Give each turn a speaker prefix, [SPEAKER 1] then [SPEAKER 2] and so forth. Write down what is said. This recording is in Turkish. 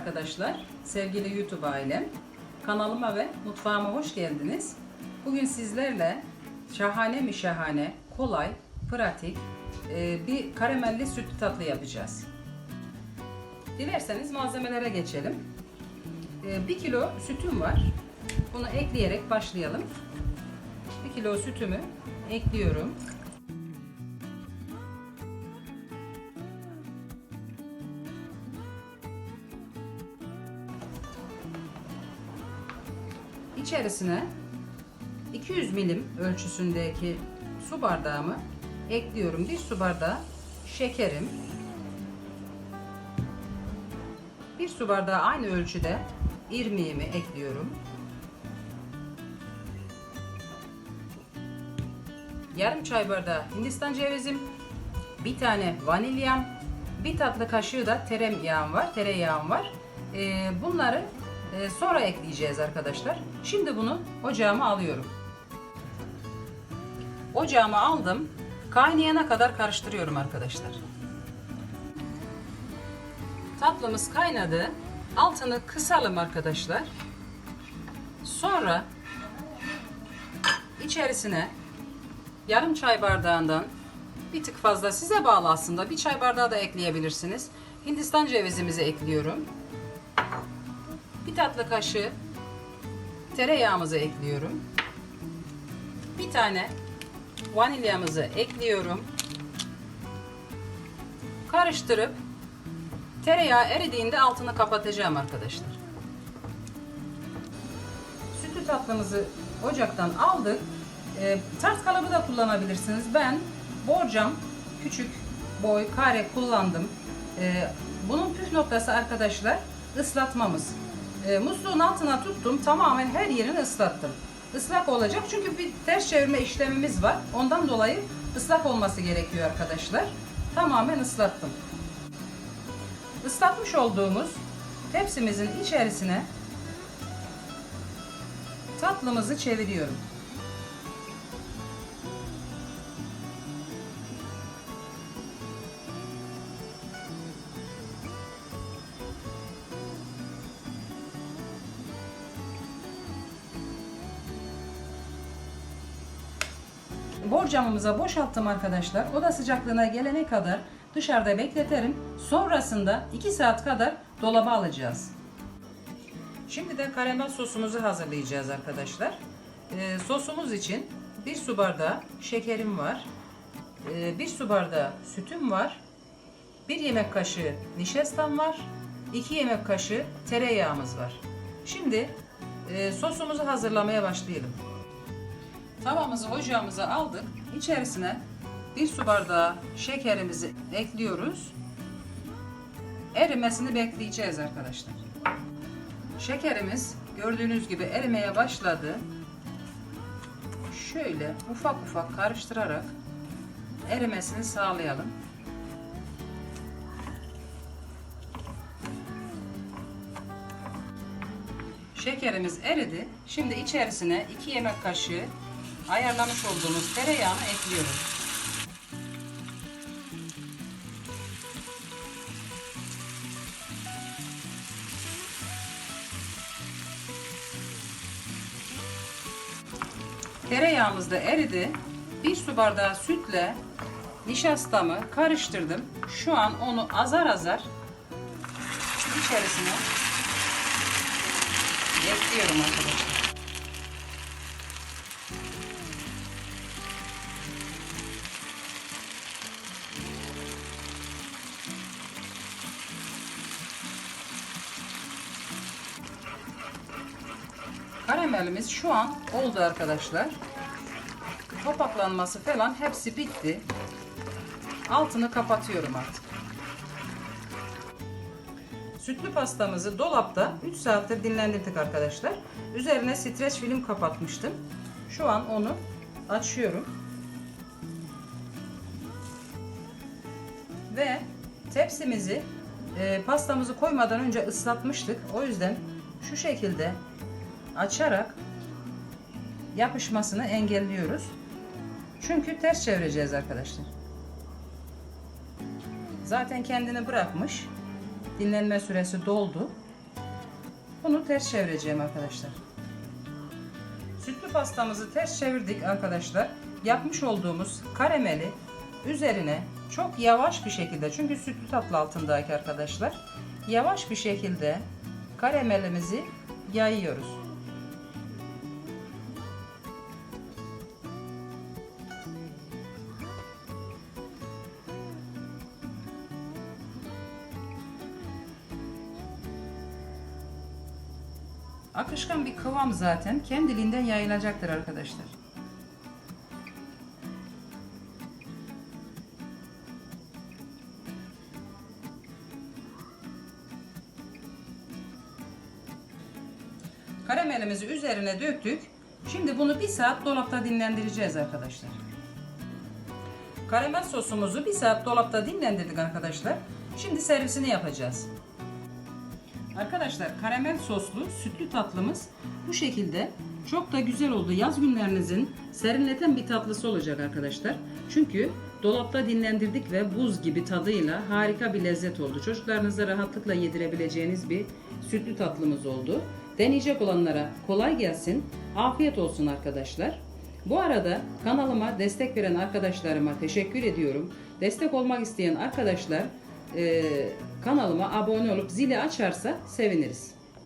[SPEAKER 1] arkadaşlar, sevgili YouTube ailem. Kanalıma ve mutfağıma hoş geldiniz. Bugün sizlerle şahane mi şahane, kolay, pratik e, bir karamelli sütlü tatlı yapacağız. Dilerseniz malzemelere geçelim. 1 kilo sütüm var. Bunu ekleyerek başlayalım. 1 kilo sütümü ekliyorum. İçerisine 200 milim ölçüsündeki su bardağımı ekliyorum. Bir su bardağı şekerim. Bir su bardağı aynı ölçüde irmiğimi ekliyorum. Yarım çay bardağı hindistan cevizim, bir tane vanilyam, bir tatlı kaşığı da tereyağım var, tereyağım var. Ee, bunları e, sonra ekleyeceğiz arkadaşlar. Şimdi bunu ocağıma alıyorum. Ocağıma aldım. Kaynayana kadar karıştırıyorum arkadaşlar. Tatlımız kaynadı. Altını kısalım arkadaşlar. Sonra içerisine yarım çay bardağından bir tık fazla size bağlı aslında. Bir çay bardağı da ekleyebilirsiniz. Hindistan cevizimizi ekliyorum. Bir tatlı kaşığı tereyağımızı ekliyorum. Bir tane vanilyamızı ekliyorum. Karıştırıp tereyağı eridiğinde altını kapatacağım arkadaşlar. Sütlü tatlımızı ocaktan aldık. E, tart kalıbı da kullanabilirsiniz. Ben borcam küçük boy kare kullandım. E, bunun püf noktası arkadaşlar ıslatmamız. E, musluğun altına tuttum tamamen her yerini ıslattım. Islak olacak çünkü bir ters çevirme işlemimiz var. Ondan dolayı ıslak olması gerekiyor arkadaşlar. Tamamen ıslattım. Islatmış olduğumuz tepsimizin içerisine tatlımızı çeviriyorum. Borcamımıza boşalttım arkadaşlar. Oda sıcaklığına gelene kadar dışarıda bekletirim. Sonrasında 2 saat kadar dolaba alacağız. Şimdi de karamel sosumuzu hazırlayacağız arkadaşlar. Ee, sosumuz için 1 su bardağı şekerim var. 1 su bardağı sütüm var. 1 yemek kaşığı nişastam var. 2 yemek kaşığı tereyağımız var. Şimdi e, sosumuzu hazırlamaya başlayalım. Tavamızı ocağımıza aldık. İçerisine bir su bardağı şekerimizi ekliyoruz. Erimesini bekleyeceğiz arkadaşlar. Şekerimiz gördüğünüz gibi erimeye başladı. Şöyle ufak ufak karıştırarak erimesini sağlayalım. Şekerimiz eridi. Şimdi içerisine 2 yemek kaşığı ayarlamış olduğumuz tereyağını ekliyoruz. Tereyağımız da eridi. Bir su bardağı sütle nişastamı karıştırdım. Şu an onu azar azar içerisine ekliyorum arkadaşlar. Karamelimiz şu an oldu arkadaşlar. Topaklanması falan hepsi bitti. Altını kapatıyorum artık. Sütlü pastamızı dolapta 3 saattir dinlendirdik arkadaşlar. Üzerine streç film kapatmıştım. Şu an onu açıyorum. Ve tepsimizi e, pastamızı koymadan önce ıslatmıştık. O yüzden şu şekilde açarak yapışmasını engelliyoruz. Çünkü ters çevireceğiz arkadaşlar. Zaten kendini bırakmış. Dinlenme süresi doldu. Bunu ters çevireceğim arkadaşlar. Sütlü pastamızı ters çevirdik arkadaşlar. Yapmış olduğumuz karameli üzerine çok yavaş bir şekilde çünkü sütlü tatlı altındaki arkadaşlar yavaş bir şekilde karamelimizi yayıyoruz. Akışkan bir kıvam zaten kendiliğinden yayılacaktır arkadaşlar. Karamelimizi üzerine döktük. Şimdi bunu bir saat dolapta dinlendireceğiz arkadaşlar. Karamel sosumuzu bir saat dolapta dinlendirdik arkadaşlar. Şimdi servisini yapacağız. Arkadaşlar karamel soslu sütlü tatlımız bu şekilde çok da güzel oldu. Yaz günlerinizin serinleten bir tatlısı olacak arkadaşlar. Çünkü dolapta dinlendirdik ve buz gibi tadıyla harika bir lezzet oldu. Çocuklarınıza rahatlıkla yedirebileceğiniz bir sütlü tatlımız oldu. Deneyecek olanlara kolay gelsin. Afiyet olsun arkadaşlar. Bu arada kanalıma destek veren arkadaşlarıma teşekkür ediyorum. Destek olmak isteyen arkadaşlar e, kanalıma abone olup zili açarsa seviniriz.